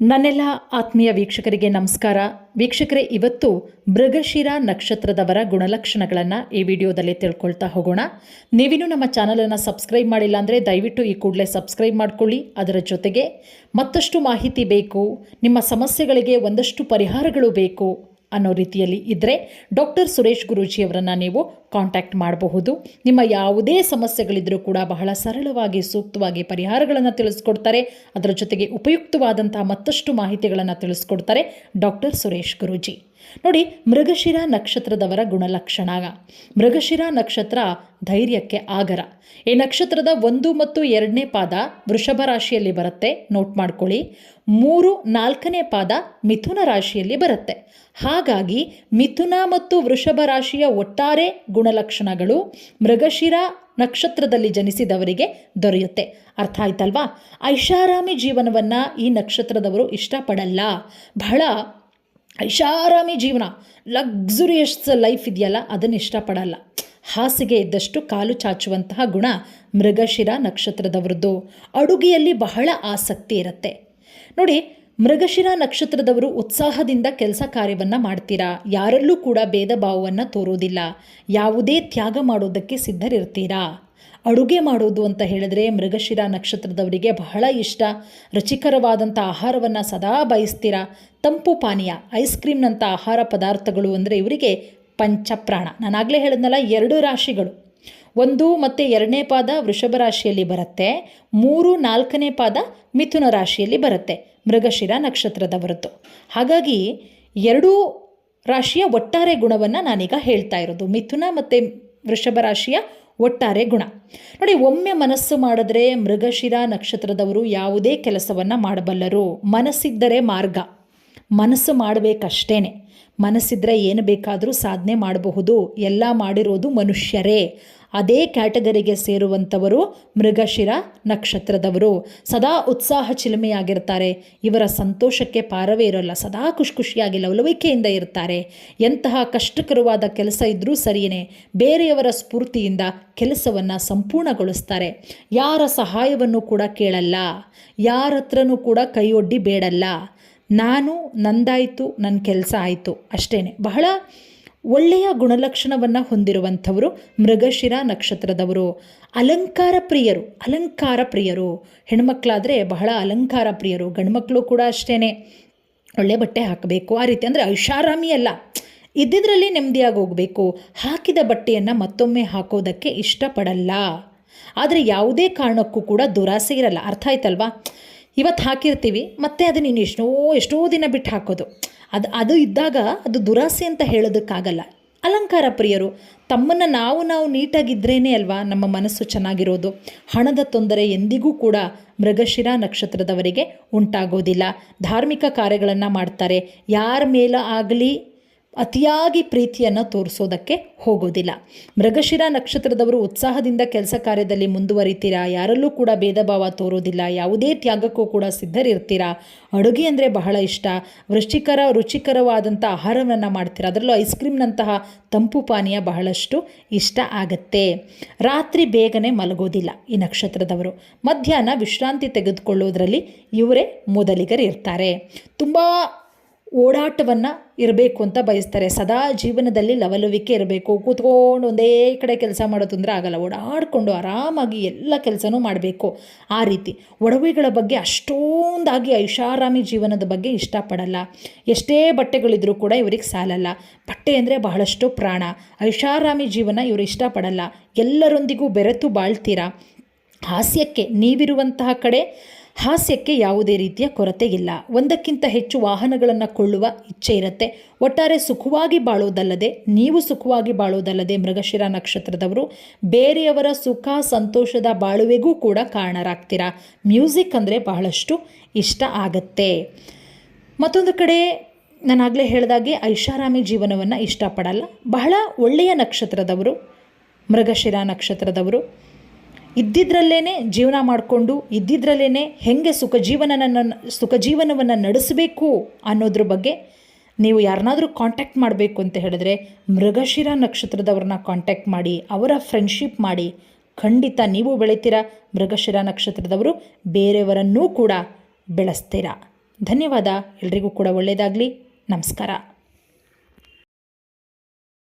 ನನ್ನೆಲ್ಲ ಆತ್ಮೀಯ ವೀಕ್ಷಕರಿಗೆ ನಮಸ್ಕಾರ. ವೀಕ್ಷಕರೇ, ಇವತ್ತು ಮೃಗಶಿರ ನಕ್ಷತ್ರದವರ ಗುಣಲಕ್ಷಣಗಳನ್ನು ಈ ವಿಡಿಯೋದಲ್ಲಿ ತಿಳ್ಕೊಳ್ತಾ ಹೋಗೋಣ. ನೀವಿನ್ನೂ ನಮ್ಮ ಚಾನಲನ್ನು ಸಬ್ಸ್ಕ್ರೈಬ್ ಮಾಡಿಲ್ಲ ಅಂದರೆ ದಯವಿಟ್ಟು ಈ ಕೂಡಲೇ ಸಬ್ಸ್ಕ್ರೈಬ್ ಮಾಡ್ಕೊಳ್ಳಿ. ಅದರ ಜೊತೆಗೆ ಮತ್ತಷ್ಟು ಮಾಹಿತಿ ಬೇಕು, ನಿಮ್ಮ ಸಮಸ್ಯೆಗಳಿಗೆ ಒಂದಷ್ಟು ಪರಿಹಾರಗಳು ಬೇಕು ಅನ್ನೋ ರೀತಿಯಲ್ಲಿ ಇದ್ದರೆ ಡಾಕ್ಟರ್ ಸುರೇಶ್ ಗುರೂಜಿಯವರನ್ನು ನೀವು ಕಾಂಟ್ಯಾಕ್ಟ್ ಮಾಡಬಹುದು. ನಿಮ್ಮ ಯಾವುದೇ ಸಮಸ್ಯೆಗಳಿದ್ದರೂ ಕೂಡ ಬಹಳ ಸರಳವಾಗಿ, ಸೂಕ್ತವಾಗಿ ಪರಿಹಾರಗಳನ್ನು ತಿಳಿಸ್ಕೊಡ್ತಾರೆ. ಅದರ ಜೊತೆಗೆ ಉಪಯುಕ್ತವಾದಂತಹ ಮತ್ತಷ್ಟು ಮಾಹಿತಿಗಳನ್ನು ತಿಳಿಸ್ಕೊಡ್ತಾರೆ ಡಾಕ್ಟರ್ ಸುರೇಶ್ ಗುರೂಜಿ. ನೋಡಿ, ಮೃಗಶಿರ ನಕ್ಷತ್ರದವರ ಗುಣಲಕ್ಷಣ ಮೃಗಶಿರ ನಕ್ಷತ್ರ ಧೈರ್ಯಕ್ಕೆ ಆಗರ. ಈ ನಕ್ಷತ್ರದ ಒಂದು ಮತ್ತು ಎರಡನೇ ಪಾದ ವೃಷಭ ರಾಶಿಯಲ್ಲಿ ಬರುತ್ತೆ, ನೋಟ್ ಮಾಡ್ಕೊಳ್ಳಿ. ಮೂರು, ನಾಲ್ಕನೇ ಪಾದ ಮಿಥುನ ರಾಶಿಯಲ್ಲಿ ಬರುತ್ತೆ. ಹಾಗಾಗಿ ಮಿಥುನ ಮತ್ತು ವೃಷಭ ರಾಶಿಯ ಒಟ್ಟಾರೆ ಗುಣಲಕ್ಷಣಗಳು ಮೃಗಶಿರ ನಕ್ಷತ್ರದಲ್ಲಿ ಜನಿಸಿದವರಿಗೆ ದೊರೆಯುತ್ತೆ. ಅರ್ಥ ಆಯ್ತಲ್ವಾ? ಐಷಾರಾಮಿ ಜೀವನವನ್ನು ಈ ನಕ್ಷತ್ರದವರು ಇಷ್ಟಪಡಲ್ಲ. ಬಹಳ ಐಷಾರಾಮಿ ಜೀವನ, ಲಕ್ಸುರಿಯಸ್ ಲೈಫ್ ಇದೆಯಲ್ಲ, ಅದನ್ನು ಇಷ್ಟಪಡಲ್ಲ. ಹಾಸಿಗೆ ಇದ್ದಷ್ಟು ಕಾಲು ಚಾಚುವಂತಹ ಗುಣ ಮೃಗಶಿರ ನಕ್ಷತ್ರದವ್ರದ್ದು. ಅಡುಗೆಯಲ್ಲಿ ಬಹಳ ಆಸಕ್ತಿ ಇರುತ್ತೆ. ನೋಡಿ ಮೃಗಶಿರ ನಕ್ಷತ್ರದವರು ಉತ್ಸಾಹದಿಂದ ಕೆಲಸ ಕಾರ್ಯವನ್ನು ಮಾಡ್ತೀರಾ? ಯಾರಲ್ಲೂ ಕೂಡ ಭೇದ ಭಾವವನ್ನು ತೋರೋದಿಲ್ಲ. ಯಾವುದೇ ತ್ಯಾಗ ಮಾಡೋದಕ್ಕೆ ಸಿದ್ಧರಿರ್ತೀರಾ? ಅಡುಗೆ ಮಾಡೋದು ಅಂತ ಹೇಳಿದ್ರೆ ಮೃಗಶಿರ ನಕ್ಷತ್ರದವರಿಗೆ ಬಹಳ ಇಷ್ಟ. ರುಚಿಕರವಾದಂಥ ಆಹಾರವನ್ನು ಸದಾ ಬಯಸ್ತೀರಾ? ತಂಪು ಪಾನೀಯ, ಐಸ್ ಕ್ರೀಮ್ನಂಥ ಆಹಾರ ಪದಾರ್ಥಗಳು ಅಂದರೆ ಇವರಿಗೆ ಪಂಚಪ್ರಾಣ. ನಾನಾಗಲೇ ಹೇಳಿದ್ನಲ್ಲ, ಎರಡು ರಾಶಿಗಳು. ಒಂದು ಮತ್ತು ಎರಡನೇ ಪಾದ ವೃಷಭ ರಾಶಿಯಲ್ಲಿ ಬರುತ್ತೆ, ಮೂರು ನಾಲ್ಕನೇ ಪಾದ ಮಿಥುನ ರಾಶಿಯಲ್ಲಿ ಬರುತ್ತೆ, ಮೃಗಶಿರ ನಕ್ಷತ್ರದವರದ್ದು. ಹಾಗಾಗಿ ಎರಡೂ ರಾಶಿಯ ಒಟ್ಟಾರೆ ಗುಣವನ್ನು ನಾನೀಗ ಹೇಳ್ತಾ ಇರೋದು. ಮಿಥುನ ಮತ್ತು ವೃಷಭ ರಾಶಿಯ ಒಟ್ಟಾರೆ ಗುಣ. ನೋಡಿ, ಒಮ್ಮೆ ಮನಸ್ಸು ಮಾಡಿದ್ರೆ ಮೃಗಶಿರ ನಕ್ಷತ್ರದವರು ಯಾವುದೇ ಕೆಲಸವನ್ನು ಮಾಡಬಲ್ಲರು. ಮನಸ್ಸಿದ್ದರೆ ಮಾರ್ಗ. ಮನಸ್ಸು ಮಾಡಬೇಕಷ್ಟೇ ಮನಸ್ಸಿದ್ರೆ ಏನು ಬೇಕಾದರೂ ಸಾಧನೆ ಮಾಡಬಹುದು. ಎಲ್ಲ ಮಾಡಿರೋದು ಮನುಷ್ಯರೇ. ಅದೇ ಕ್ಯಾಟಗರಿಗೆ ಸೇರುವಂಥವರು ಮೃಗಶಿರ ನಕ್ಷತ್ರದವರು. ಸದಾ ಉತ್ಸಾಹ ಚಿಲುಮೆಯಾಗಿರ್ತಾರೆ. ಇವರ ಸಂತೋಷಕ್ಕೆ ಪಾರವೇ ಇರೋಲ್ಲ. ಸದಾ ಖುಷಿ ಖುಷಿಯಾಗಿ ಲವಲವಿಕೆಯಿಂದ ಇರ್ತಾರೆ. ಎಂತಹ ಕಷ್ಟಕರವಾದ ಕೆಲಸ ಇದ್ದರೂ ಸರಿಯೇ ಬೇರೆಯವರ ಸ್ಫೂರ್ತಿಯಿಂದ ಕೆಲಸವನ್ನು ಸಂಪೂರ್ಣಗೊಳಿಸ್ತಾರೆ. ಯಾರ ಸಹಾಯವನ್ನು ಕೂಡ ಕೇಳಲ್ಲ. ಯಾರ ಹತ್ರನೂ ಕೂಡ ಕೈಯೊಡ್ಡಿ ಬೇಡಲ್ಲ. ನಾನು ನಂದಾಯಿತು ನನ್ನ ಕೆಲಸ ಆಯಿತು. ಅಷ್ಟೇ ಬಹಳ ಒಳ್ಳೆಯ ಗುಣಲಕ್ಷಣವನ್ನು ಹೊಂದಿರುವಂಥವರು ಮೃಗಶಿರ ನಕ್ಷತ್ರದವರು. ಅಲಂಕಾರ ಪ್ರಿಯರು ಅಲಂಕಾರ ಪ್ರಿಯರು. ಹೆಣ್ಮಕ್ಳಾದರೆ ಬಹಳ ಅಲಂಕಾರ ಪ್ರಿಯರು, ಗಂಡ್ಮಕ್ಳು ಕೂಡ ಅಷ್ಟೇ ಒಳ್ಳೆ ಬಟ್ಟೆ ಹಾಕಬೇಕು, ಆ ರೀತಿ ಅಂದರೆ ಐಷಾರಾಮಿ ಅಲ್ಲ. ಇದ್ದಿದ್ರಲ್ಲಿ ನೆಮ್ಮದಿಯಾಗಿ ಹೋಗಬೇಕು. ಹಾಕಿದ ಬಟ್ಟೆಯನ್ನು ಮತ್ತೊಮ್ಮೆ ಹಾಕೋದಕ್ಕೆ ಇಷ್ಟಪಡಲ್ಲ. ಆದರೆ ಯಾವುದೇ ಕಾರಣಕ್ಕೂ ಕೂಡ ದುರಾಸೆ ಇರಲ್ಲ. ಅರ್ಥ ಆಯ್ತಲ್ವಾ? ಇವತ್ತು ಹಾಕಿರ್ತೀವಿ, ಮತ್ತೆ ಅದನ್ನ ನೀನು ಎಷ್ಟೋ ಎಷ್ಟೋ ದಿನ ಬಿಟ್ಟು ಹಾಕೋದು. ಅದು ಅದು ಇದ್ದಾಗ ಅದು ದುರಾಸೆ ಅಂತ ಹೇಳೋದಕ್ಕಾಗಲ್ಲ. ಅಲಂಕಾರ ಪ್ರಿಯರು, ತಮ್ಮನ್ನು ನಾವು ನಾವು ನೀಟಾಗಿದ್ರೇ ಅಲ್ವಾ ನಮ್ಮ ಮನಸ್ಸು ಚೆನ್ನಾಗಿರೋದು. ಹಣದ ತೊಂದರೆ ಎಂದಿಗೂ ಕೂಡ ಮೃಗಶಿರ ನಕ್ಷತ್ರದವರಿಗೆ ಉಂಟಾಗೋದಿಲ್ಲ. ಧಾರ್ಮಿಕ ಕಾರ್ಯಗಳನ್ನು ಮಾಡ್ತಾರೆ. ಯಾರ ಮೇಲೆ ಆಗಲಿ ಅತಿಯಾಗಿ ಪ್ರೀತಿಯನ್ನು ತೋರಿಸೋದಕ್ಕೆ ಹೋಗೋದಿಲ್ಲ. ಮೃಗಶಿರ ನಕ್ಷತ್ರದವರು ಉತ್ಸಾಹದಿಂದ ಕೆಲಸ ಕಾರ್ಯದಲ್ಲಿ ಮುಂದುವರಿತೀರಾ? ಯಾರಲ್ಲೂ ಕೂಡ ಭೇದ ಭಾವ ತೋರೋದಿಲ್ಲ. ಯಾವುದೇ ತ್ಯಾಗಕ್ಕೂ ಕೂಡ ಸಿದ್ಧರಿರ್ತೀರಾ? ಅಡುಗೆ ಅಂದರೆ ಬಹಳ ಇಷ್ಟ. ವೃಷ್ಟಿಕರ ರುಚಿಕರವಾದಂಥ ಆಹಾರವನ್ನು ಮಾಡ್ತೀರಾ? ಅದರಲ್ಲೂ ಐಸ್ ಕ್ರೀಮ್ನಂತಹ ತಂಪು ಪಾನೀಯ ಬಹಳಷ್ಟು ಇಷ್ಟ ಆಗತ್ತೆ. ರಾತ್ರಿ ಬೇಗನೆ ಮಲಗೋದಿಲ್ಲ ಈ ನಕ್ಷತ್ರದವರು. ಮಧ್ಯಾಹ್ನ ವಿಶ್ರಾಂತಿ ತೆಗೆದುಕೊಳ್ಳೋದ್ರಲ್ಲಿ ಇವರೇ ಮೊದಲಿಗರಿರ್ತಾರೆ. ತುಂಬ ಓಡಾಟವನ್ನು ಇರಬೇಕು ಅಂತ ಬಯಸ್ತಾರೆ. ಸದಾ ಜೀವನದಲ್ಲಿ ಲವಲವಿಕೆ ಇರಬೇಕು. ಕೂತ್ಕೊಂಡು ಒಂದೇ ಕಡೆ ಕೆಲಸ ಮಾಡೋದು ಅಂದರೆ ಆಗಲ್ಲ. ಓಡಾಡಿಕೊಂಡು ಆರಾಮಾಗಿ ಎಲ್ಲ ಕೆಲಸನೂ ಮಾಡಬೇಕು. ಆ ರೀತಿ. ಒಡವೆಗಳ ಬಗ್ಗೆ ಅಷ್ಟೊಂದಾಗಿ ಐಷಾರಾಮಿ ಜೀವನದ ಬಗ್ಗೆ ಇಷ್ಟಪಡಲ್ಲ. ಎಷ್ಟೇ ಬಟ್ಟೆಗಳಿದ್ರೂ ಕೂಡ ಇವ್ರಿಗೆ ಸಾಲಲ್ಲ. ಬಟ್ಟೆ ಅಂದರೆ ಬಹಳಷ್ಟು ಪ್ರಾಣ. ಐಷಾರಾಮಿ ಜೀವನ ಇವರು ಇಷ್ಟಪಡಲ್ಲ. ಎಲ್ಲರೊಂದಿಗೂ ಬೆರೆತು ಬಾಳ್ತೀರಾ? ಹಾಸ್ಯಕ್ಕೆ ನೀವಿರುವಂತಹ ಕಡೆ ಹಾಸ್ಯಕ್ಕೆ ಯಾವುದೇ ರೀತಿಯ ಕೊರತೆ ಇಲ್ಲ. ಒಂದಕ್ಕಿಂತ ಹೆಚ್ಚು ವಾಹನಗಳನ್ನು ಕೊಳ್ಳುವ ಇಚ್ಛೆ ಇರುತ್ತೆ. ಒಟ್ಟಾರೆ ಸುಖವಾಗಿ ಬಾಳೋದಲ್ಲದೆ, ನೀವು ಸುಖವಾಗಿ ಬಾಳೋದಲ್ಲದೆ ಮೃಗಶಿರ ನಕ್ಷತ್ರದವರು ಬೇರೆಯವರ ಸುಖ ಸಂತೋಷದ ಬಾಳುವೆಗೂ ಕೂಡ ಕಾರಣರಾಗ್ತೀರಾ? ಮ್ಯೂಸಿಕ್ ಅಂದರೆ ಬಹಳಷ್ಟು ಇಷ್ಟ ಆಗತ್ತೆ. ಮತ್ತೊಂದು ಕಡೆ ನಾನಾಗಲೇ ಹೇಳಿದಾಗೆ ಐಷಾರಾಮಿ ಜೀವನವನ್ನು ಇಷ್ಟಪಡಲ್ಲ. ಬಹಳ ಒಳ್ಳೆಯ ನಕ್ಷತ್ರದವರು ಮೃಗಶಿರ ನಕ್ಷತ್ರದವರು ಇದ್ದಿದ್ರಲ್ಲೇ ಜೀವನ ಮಾಡಿಕೊಂಡು ಇದ್ದಿದ್ರಲ್ಲೇ ಹೆಂಗೆ ಸುಖ ಜೀವನನ ಸುಖ ಜೀವನವನ್ನು ನಡೆಸಬೇಕು ಅನ್ನೋದ್ರ ಬಗ್ಗೆ ನೀವು ಯಾರನ್ನಾದರೂ ಕಾಂಟ್ಯಾಕ್ಟ್ ಮಾಡಬೇಕು ಅಂತ ಹೇಳಿದ್ರೆ ಮೃಗಶಿರ ನಕ್ಷತ್ರದವ್ರನ್ನ ಕಾಂಟ್ಯಾಕ್ಟ್ ಮಾಡಿ, ಅವರ ಫ್ರೆಂಡ್ಶಿಪ್ ಮಾಡಿ, ಖಂಡಿತ ನೀವು ಬೆಳಿತೀರಾ ಮೃಗಶಿರ ನಕ್ಷತ್ರದವರು, ಬೇರೆಯವರನ್ನೂ ಕೂಡ ಬೆಳೆಸ್ತೀರಾ. ಧನ್ಯವಾದ, ಎಲ್ರಿಗೂ ಕೂಡ ಒಳ್ಳೆಯದಾಗಲಿ ನಮಸ್ಕಾರ.